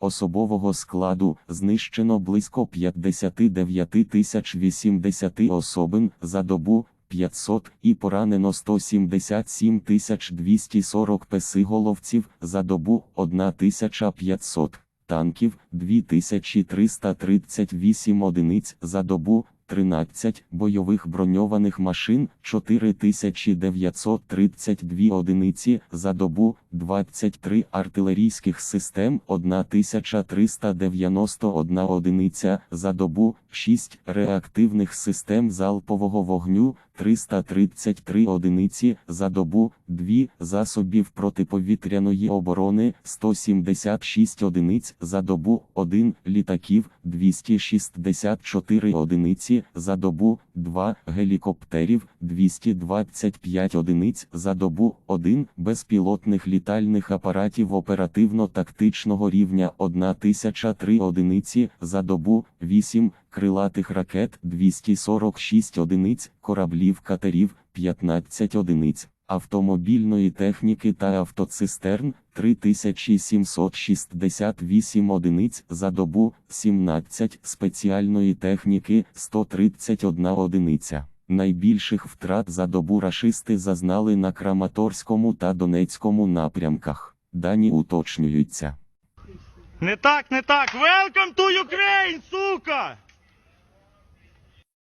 Особового складу знищено близько 59 тисяч 80 особин за добу 500 і поранено 177 тисяч 240 песиголовців за добу 1500 танків 2338 одиниць за добу, 13 бойових броньованих машин 4932 одиниці за добу, 23 артилерійських систем 1391 одиниця за добу, 6 реактивних систем залпового вогню 333 одиниці за добу, 2 засобів протиповітряної оборони 176 одиниць за добу, 1 літаків 264 одиниці за добу, 2 гелікоптерів 225 одиниць за добу, 1 безпілотних літальних апаратів оперативно-тактичного рівня 1003 одиниці за добу, 8 крилатих ракет 246 одиниць, кораблів катерів 15 одиниць, автомобільної техніки та автоцистерн 3768 одиниць за добу, 17 спеціальної техніки 131 одиниця. Найбільших втрат за добу рашисти зазнали на Краматорському та Донецькому напрямках. Дані уточнюються. Не так, не так. Welcome to Ukraine!